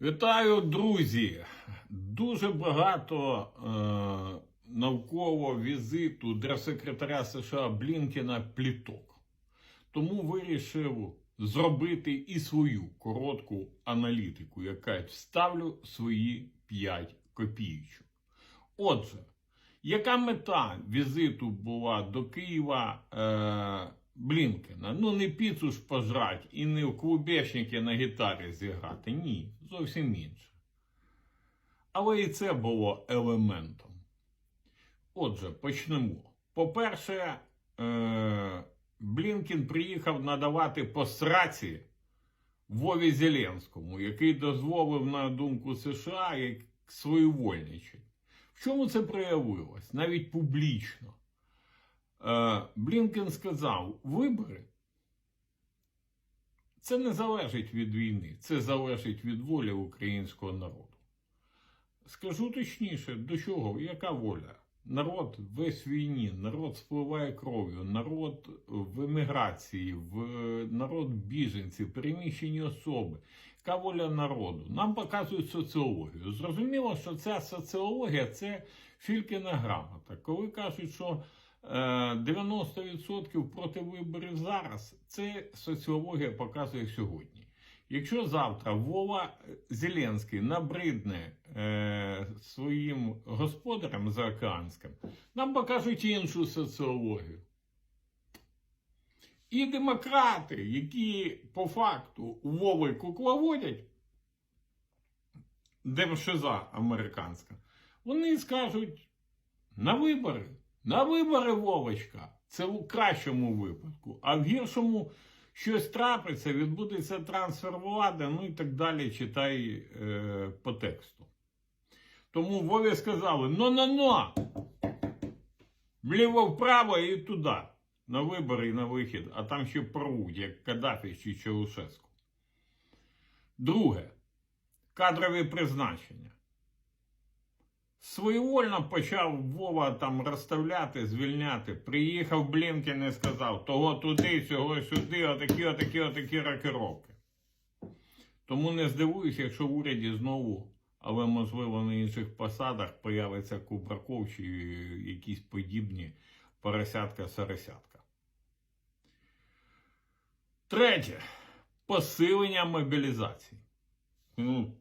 Вітаю, друзі! Дуже багато е, навколо візиту держсекретаря США Блінкена пліток. Тому вирішив зробити і свою коротку аналітику, яка вставлю свої 5 копійочок. Отже, яка мета візиту була до Києва е, Блінкена? Ну, не піцу ж пожрать і не в клубешники на гітарі зіграти. Ні, зовсім інше. Але і це було елементом. Отже, почнемо. По-перше, е, Блінкен приїхав надавати по сраці Вові Зеленському, який дозволив, на думку США, як своєвольничать. В чому це проявилось? Навіть публічно. Е, Блінкен сказав: вибори це не залежить від війни, це залежить від волі українського народу. Скажу точніше, до чого? Яка воля? Народ весь війні, народ спливає кров'ю, народ в еміграції, в народ біженці, переміщені особи. Яка воля народу? Нам показують соціологію. Зрозуміло, що ця соціологія це фількіна грамота. Коли кажуть, що 90% проти виборів зараз, це соціологія показує сьогодні. Якщо завтра Вова Зеленський набридне е, своїм господарям заокеанським, нам покажуть іншу соціологію. І демократи, які по факту Вови кукловодять, демшиза американська, вони скажуть на вибори, на вибори Вовочка. Це в кращому випадку, а в гіршому щось трапиться, відбудеться трансфер влади, ну і так далі читай е, по тексту. Тому Вові сказали: ну-ну-ну, вліво-вправо і туди. На вибори і на вихід, а там ще порвуть, як Каддафі чи Чаушеску. Друге. Кадрові призначення. Своєвольно почав Вова там розставляти, звільняти. Приїхав Блінкен і сказав, того туди, цього сюди, отакі, отакі, отакі рокировки. Тому не здивуюся, якщо в уряді знову, але можливо на інших посадах появиться Кубраков чи якісь подібні поросятка-соросятка. Третє. Посилення мобілізації. Ну,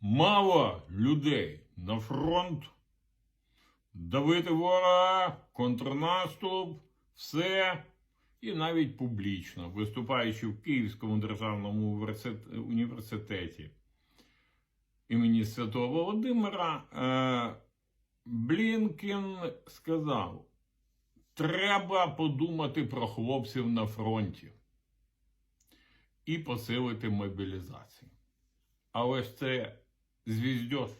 мало людей на фронт. Давити ворога, контрнаступ, все. І навіть публічно, виступаючи в Київському державному університеті імені Святого Володимира, е, Блінкен сказав: треба подумати про хлопців на фронті і посилити мобілізацію. Але ж це звіздьош.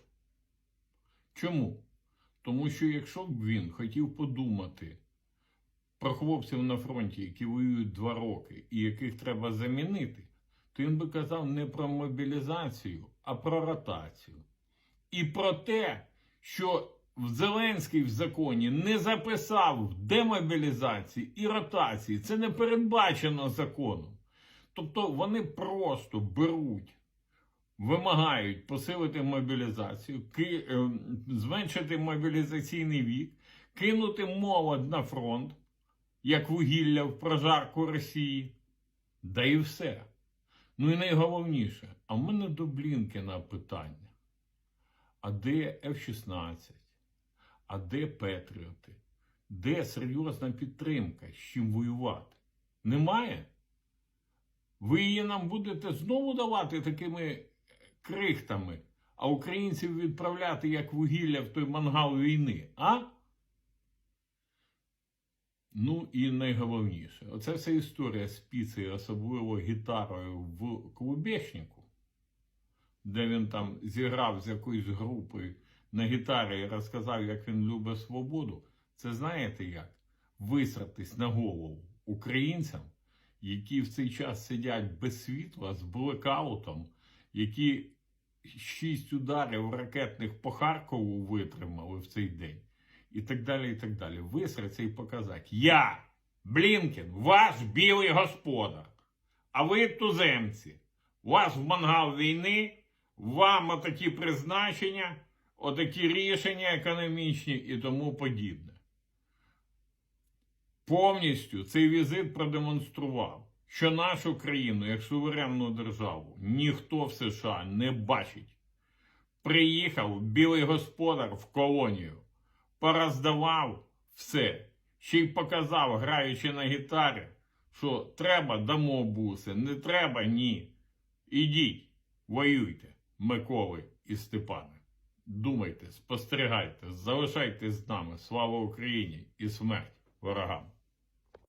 Чому? Тому що якщо б він хотів подумати про хлопців на фронті, які воюють два роки і яких треба замінити, то він би казав не про мобілізацію, а про ротацію. І про те, що Зеленський в законі не записав демобілізації і ротації. Це не передбачено законом. Тобто вони просто беруть, вимагають посилити мобілізацію, ки, е, зменшити мобілізаційний вік, кинути молодь на фронт, як вугілля в прожарку Росії. Да і все. Ну і найголовніше, а в мене до Блінкена питання. А де F-16? А де Петріоти? Де серйозна підтримка? З чим воювати? Немає? Ви її нам будете знову давати такими крихтами, а українців відправляти як вугілля в той мангал війни, а? Ну і найголовніше, оця вся історія з піцею, особливо гітарою в клубешнику, де він там зіграв з якоюсь групою на гітарі і розказав, як він любить свободу. Це знаєте як? Висратись на голову українцям, які в цей час сидять без світла з блекаутом, які шість ударів ракетних по Харкову витримали в цей день. І так далі, і так далі. Висратися і показати. Я, Блінкен, ваш білий господар. А ви туземці. У вас в мангал війни, Вам отакі призначення, отакі рішення економічні і тому подібне. Повністю цей візит продемонстрував, що нашу країну як суверенну державу ніхто в США не бачить. Приїхав білий господар в колонію, пороздавав все, ще й показав, граючи на гітарі, що треба дамо буси, не треба ні. Ідіть, воюйте, Миколи і Степане. Думайте, спостерігайте, залишайтесь з нами. Слава Україні і смерть ворогам!